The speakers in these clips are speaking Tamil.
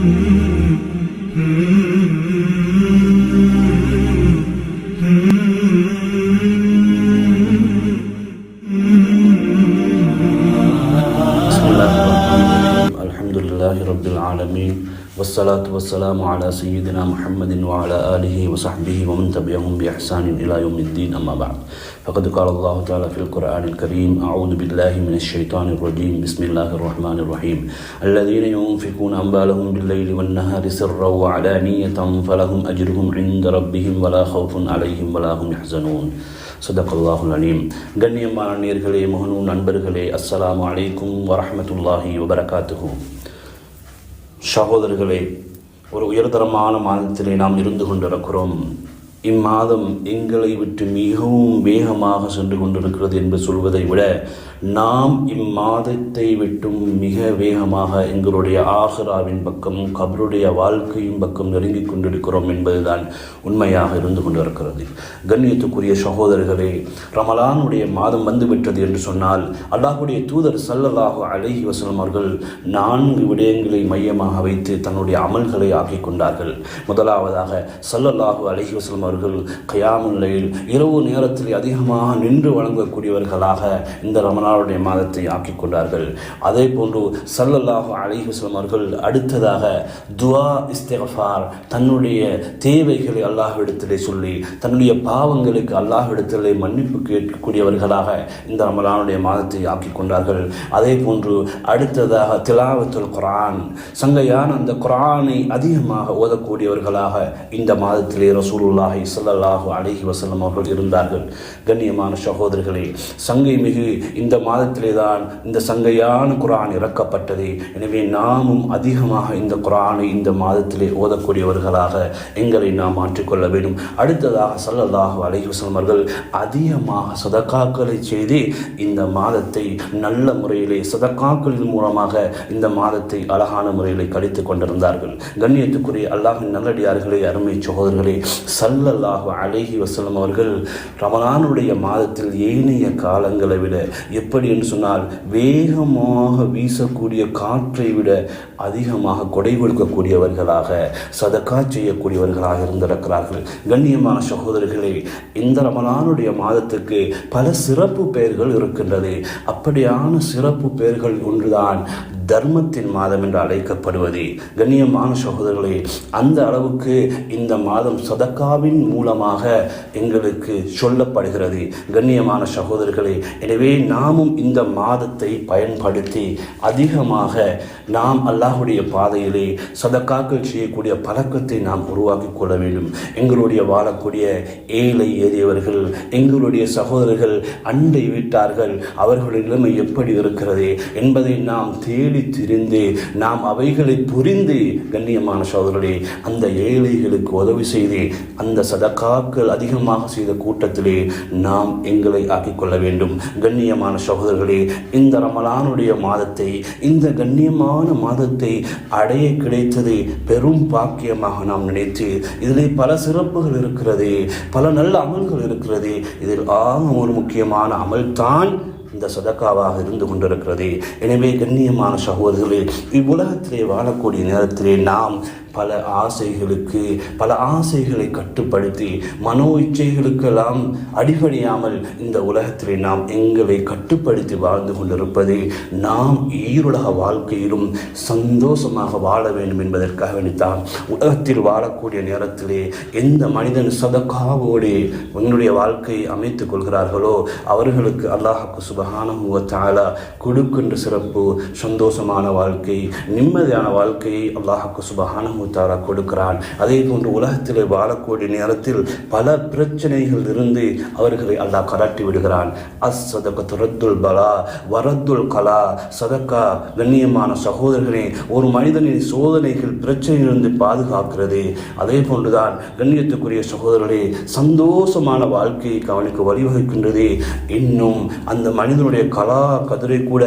Mm-hmm. Mm-hmm. لله رب العالمين والصلاة والسلام على سيدنا محمد وعلى آله وصحبه ومن تبعهم بإحسان إلى يوم الدين أما بعد فقد قال الله تعالى في القرآن الكريم أعوذ بالله من الشيطان الرجيم بسم الله الرحمن الرحيم الذين ينفقون أموالهم بالليل والنهار سرا وعلانية فلهم أجرهم عند ربهم ولا خوف عليهم ولا هم يحزنون சதகல்லாஹுல் அலீம் கண்ணியமான நேர்களே முகநூல் நண்பர்களே அஸ்ஸலாமு அலைக்கும் வரஹ்மத்துல்லாஹி வபரகாத்துஹு சகோதரர்களே ஒரு உயர்தரமான மாதத்திலே நாம் இருந்து கொண்டிருக்கிறோம். இம்மாதம் எங்களை விட்டு மிகவும் வேகமாக சென்று கொண்டிருக்கிறது என்று சொல்வதை விட நாம் இம்மாதத்தை விட்டும் மிக வேகமாக எங்களுடைய ஆஹ்ராவின் பக்கம் கபருடைய வாழ்க்கையின் பக்கம் நெருங்கிக் கொண்டிருக்கிறோம் என்பதுதான் உண்மையாக இருந்து கொண்டிருக்கிறது. கண்ணியத்துக்குரிய சகோதரர்களே ரமலானுடைய மாதம் வந்துவிட்டது என்று சொன்னால் அல்லாஹுடைய தூதர் சல்லல்லாஹு அழகி வசலம் அவர்கள் நான்கு விடயங்களை மையமாக வைத்து தன்னுடைய அமல்களை ஆக்கிக் கொண்டார்கள். முதலாவதாக சல்லல்லாஹு அழகி வசலம் அவர்கள் கயாமுல்லையில் இரவு நேரத்தில் அதிகமாக நின்று வழங்கக்கூடியவர்களாக இந்த ரமணாவுடைய மாதத்தை ஆக்கிக் கொண்டார்கள். அதே போன்று சல்லல்லாஹு அலிஹஸ்லம் அவர்கள் அடுத்ததாக துவா இஸ்திகஃபார் தன்னுடைய தேவைகளை அல்லாஹ்விடத்திலே சொல்லி தன்னுடைய பாவங்களுக்கு அல்லாஹ்விடத்திலே மன்னிப்பு கேட்கக்கூடியவர்களாக இந்த ரமலானுடைய மாதத்தை ஆக்கிக் கொண்டார்கள். அதே போன்று அடுத்ததாக திலாவத்துல் குரான் சங்கையான அந்த குரானை அதிகமாக ஓதக்கூடியவர்களாக இந்த மாதத்திலே ரசூலுல்லாஹி ஸல்லல்லாஹு அலைஹி வசல்லம் அவர்கள் இருந்தார்கள். கண்ணியமான சகோதரர்களே சங்கை மிகு இந்த மாதத்திலே தான் இந்த சங்கையான குரான் இறக்கப்பட்டது. எனவே நாமும் அதிகமாக இந்த குரானை இந்த மாதத்திலே ஓதக்கூடியவர்களாக எங்களை நாம் மாற்றிக்கொள்ள வேண்டும். அடுத்ததாக சல்லல்லாஹு அலைஹி வசல்லம் அவர்கள் அதிகமாக சதக்காக்களை செய்து இந்த மாதத்தை நல்ல முறையிலே சதக்காக்களின் மூலமாக இந்த மாதத்தை அழகான முறையிலே கழித்து கொண்டிருந்தார்கள். கண்ணியத்துக்குரிய அல்லாஹின் நல்லடியார்களே அருமை சகோதரர்களே சல்ல சல்லல்லாஹு அலைஹி வசலம் அவர்கள் ரமலானுடைய மாதத்தில் ஏனைய காலங்களை விட எப்படி என்று சொன்னால் வேகமாக வீசக்கூடிய காற்றை விட அதிகமாக கொடை கொடுக்கக்கூடியவர்களாக சதக்கா செய்யக்கூடியவர்களாக இருந்திருக்கிறார்கள். கண்ணியமான சகோதரர்களே இந்த ரமலானுடைய மாதத்துக்கு பல சிறப்பு பெயர்கள் இருக்கின்றது. அப்படியான சிறப்பு பெயர்கள் ஒன்றுதான் தர்மத்தின் மாதம் என்று அழைக்கப்படுவது. கண்ணியமான சகோதரர்களே அந்த அளவுக்கு இந்த மாதம் சதக்காவின் மூலமாக எங்களுக்கு சொல்லப்படுகிறது. கண்ணியமான சகோதரர்களே எனவே நாமும் இந்த மாதத்தை பயன்படுத்தி அதிகமாக நாம் அல்லாஹுடைய பாதையிலே சதக்காக்கள் செய்யக்கூடிய பழக்கத்தை நாம் உருவாக்கி கொள்ள வேண்டும். எங்களுடைய வாழக்கூடிய ஏழை ஏறியவர்கள் எங்களுடைய சகோதரர்கள் அண்டை வீட்டார்கள் அவர்களுடைய நிலைமை எப்படி இருக்கிறது என்பதை நாம் தேடி திரிந்து நாம் அவைகளை புரிந்து கண்ணியமான சகோதரர்களே அந்த ஏழைகளுக்கு உதவி செய்து அந்த சதக்காக்கள் அதிகமாக செய்த கூட்டத்திலே நாம் எங்களை ஆக்கிக் கொள்ள வேண்டும். கண்ணியமான சகோதரர்களே இந்த ரமலானுடைய மாதத்தை இந்த கண்ணியமான மாதத்தை அடைய கிடைத்தது பெரும் பாக்கியமாக நாம் நினைத்து இதிலே பல சிறப்புகள் இருக்கிறது பல நல்ல அமல்கள் இருக்கிறது. இதில் ஆக ஒரு முக்கியமான அமல் தான் இந்த சதக்காவாக இருந்து கொண்டிருக்கிறது. எனவே கண்ணியமான சகோதரர்களே இவ்வுலகத்திலே வாழக்கூடிய நேரத்திலே நாம் பல ஆசைகளுக்கு பல ஆசைகளை கட்டுப்படுத்தி மனோ இச்சைகளுக்கெல்லாம் அடிபணியாமல் இந்த உலகத்திலே நாம் எங்களை கட்டுப்படுத்தி வாழ்ந்து கொண்டிருப்பது நாம் ஈருலக வாழ்க்கையிலும் சந்தோஷமாக வாழ வேண்டும் என்பதற்காக வேண்டித்தான். உலகத்தில் வாழக்கூடிய நேரத்திலே எந்த மனிதன் சதக்காவோடு உன்னுடைய வாழ்க்கையை அமைத்துக் கொள்கிறார்களோ அவர்களுக்கு அல்லாஹுக்கு சுபகான கொடுக்கின்ற சிறப்பு சந்தோஷமான வாழ்க்கை நிம்மதியான வாழ்க்கையை அல்லாஹுக்கு சுபகான தாரா கொடுக்கிறான். அதே போன்று உலகத்தில் வாழக்கூடிய நேரத்தில் பல பிரச்சனைகள் இருந்து அவர்களை அல்லாஹ் கராட்டி விடுகிறான். அஸ் சதக துரத்துல் பலா வரத்துல் கலா சதக்கா கண்ணியமான சகோதரர்களே ஒரு மனிதனின் சோதனைகள் பிரச்சனையிலிருந்து பாதுகாக்கிறது. அதே போன்றுதான் கண்ணியத்துக்குரிய சகோதரர்களே சந்தோஷமான வாழ்க்கையை அவனுக்கு வழிவகுக்கின்றது. இன்னும் அந்த மனிதனுடைய கலா கதிரை கூட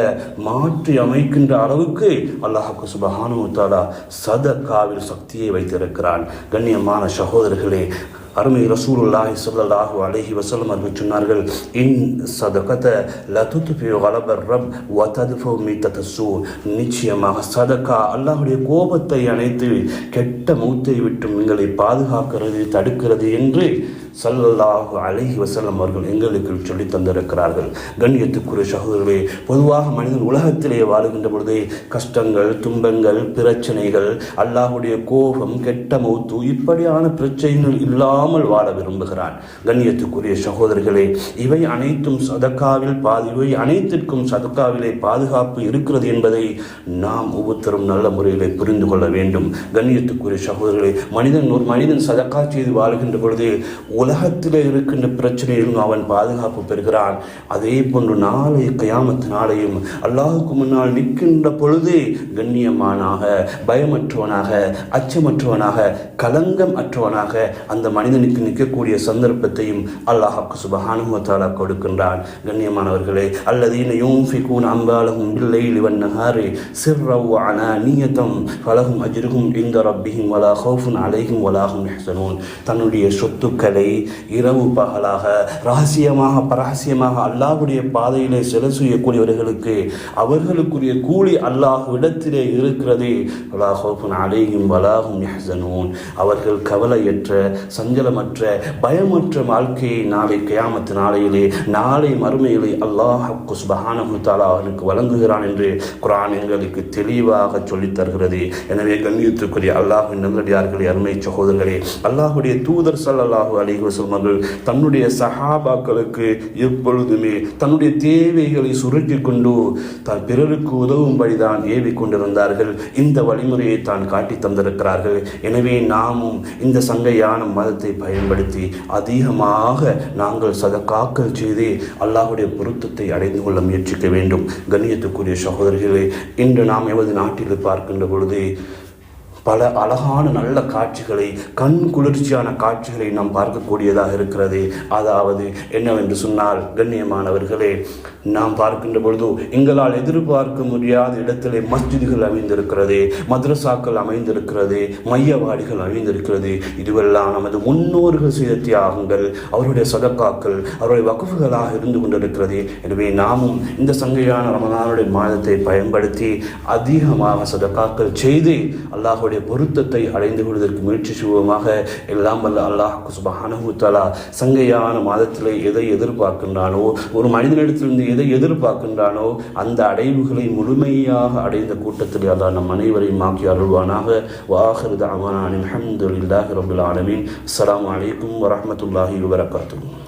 மாற்றி அமைக்கின்ற அளவுக்கு அல்லாஹுக்கு சுபஹானு தாலா சதக்காவில் சக்தியை வைத்திருக்கிறான். கண்ணியமான சகோதரர்களே அருமை ரசூலுல்லாஹி சொல்லல்லாஹு அலஹி வசலம் அவர்கள் சொன்னார்கள் இன் சதகத லதுத்ஃபி கலபர் ரப் வ தத்ஃபு நிச்சயமாக சதகா அல்லாஹுடைய கோபத்தை அணைத்து கெட்ட மூத்தை விட்டு உங்களை பாதுகாக்கிறது தடுக்கிறது என்று சல்லல்லாஹு அலஹி வசல்லம் அவர்கள் எங்களுக்கு சொல்லி தந்திருக்கிறார்கள். கண்ணியத்துக்குரிய சகோதரர்களே பொதுவாக மனிதன் உலகத்திலே வாழுகின்ற பொழுது கஷ்டங்கள் துன்பங்கள் பிரச்சனைகள் அல்லாஹுடைய கோபம் கெட்ட மௌத்து இப்படியான பிரச்சனைகள் இல்லாமல் வாழ விரும்புகிறான். கண்ணியத்துக்குரிய சகோதரர்களே இவை அனைத்தும் சதக்காவில் பாதி இவை அனைத்திற்கும் சதக்காவிலே பாதுகாப்பு இருக்கிறது என்பதை நாம் ஒவ்வொருத்தரும் நல்ல முறையிலே புரிந்து கொள்ள வேண்டும். கண்ணியத்துக்குரிய சகோதரர்களே மனிதன் ஒரு மனிதன் சதக்கா செய்து வாழ்கின்ற பொழுது உலகத்தில் இருக்கின்ற பிரச்சனையிலும் அவன் பாதுகாப்பு பெறுகிறான். அதே போன்று நாளை கயாமத்து நாளையும் அல்லாஹுக்கு முன்னால் நிற்கின்ற பொழுது கண்ணியமானாக பயமற்றவனாக அச்சமற்றவனாக கலங்கம் அற்றவனாக அந்த மனிதனுக்கு நிற்கக்கூடிய சந்தர்ப்பத்தையும் அல்லாஹாக்கு சுபஹானுமத்தாலா கொடுக்கின்றான். கண்ணியமானவர்களே அல்லது யூன்ஃபிகூன் அம்பாலகும் இல்லை இவன் நகாரே சிர்ரவ் அனா நீயத்தம் பலகும் அஜிருகும் இந்த ரப்பியும் வலா அலைகும் வலாகும் தன்னுடைய சொத்துக்களை இரவு பகலாக ரகசியமாக பரகசியமாக அல்லாஹுடைய பாதையிலே செல செய்யக்கூடியவர்களுக்கு அவர்களுக்குரிய கூலி அல்லாஹ் இடத்திலே இருக்கிறது அலையும் வலாகும் அவர்கள் கவலையற்ற சஞ்சலமற்ற பயமற்ற வாழ்க்கையை நாளை கயாமத்து நாளையிலே நாளை மறுமையிலே அல்லாஹ் குஸ்பஹானஹு அவர்களுக்கு வழங்குகிறான் என்று குரான் எங்களுக்கு தெளிவாக சொல்லித் தருகிறது. எனவே கண்ணியத்துக்குரிய அல்லாஹின் நல்லடியார்களே அருமை சகோதரர்களே அல்லாஹுடைய தூதர் ஸல்லல்லாஹு அலைஹி வஸல்லம் தன்னுடைய சஹாபாக்களுக்கு எப்பொழுதுமே தன்னுடைய தேவைகளை சுருக்கி கொண்டு தான் பிறருக்கு உதவும்படிதான் ஏவி கொண்டிருந்தார்கள் இந்த வழிமுறையை தான் காட்டி தந்திருக்கிறார்கள். எனவே நாமும் இந்த சங்கையான மதத்தை பயன்படுத்தி அதிகமாக நாங்கள் சதக்காக்கள் செய்து அல்லாஹுடைய பொருத்தத்தை அடைந்து கொள்ள முயற்சிக்க வேண்டும். கண்ணியத்துக்குரிய சகோதரர்களே இன்று நாம் எமது நாட்டில் பார்க்கின்ற பொழுது பல அழகான நல்ல காட்சிகளை கண் குளிர்ச்சியான காட்சிகளை நாம் பார்க்கக்கூடியதாக இருக்கிறது. அதாவது என்னவென்று சொன்னால் கண்ணியமானவர்களே நாம் பார்க்கின்ற பொழுது எங்களால் எதிர்பார்க்க முடியாத இடத்திலே மஸ்ஜிதுகள் அமைந்திருக்கிறது மதரசாக்கள் அமைந்திருக்கிறது மையவாடிகள் அமைந்திருக்கிறது. இதுவெல்லாம் நமது முன்னோர்கள் செய்த தியாகங்கள் அவருடைய சதக்காக்கள் அவருடைய வகுப்புகளாக இருந்து கொண்டிருக்கிறது. எனவே நாமும் இந்த சங்கையான ரமதானுடைய மாதத்தை பயன்படுத்தி அதிகமாக சதக்காக்கள் செய்து அல்லாஹுடைய பொருத்தத்தை அடைந்து கொள்வதற்கு முயற்சி செய்வோமாக எல்லாம் வல்ல அல்லாஹ் சுபஹானஹு தஆலா சங்கையான மாதத்தில் எதை எதிர்பார்க்கின்றானோ ஒரு மனிதனிடத்திலிருந்து எதை எதிர்பார்க்கின்றானோ அந்த அடைவுகளை முழுமையாக அடைந்த கூட்டத்தில் அல்லாஹ் நம் அனைவரையும் ஆக்கி அருள்வானாக. வாஹிரு தாவானான் அல்ஹம்துலில்லாஹி ரபில் ஆலமீன். அஸ்லாம் வலைக்கம் வரமத்துல்லாஹி வபரகாத்துஹு.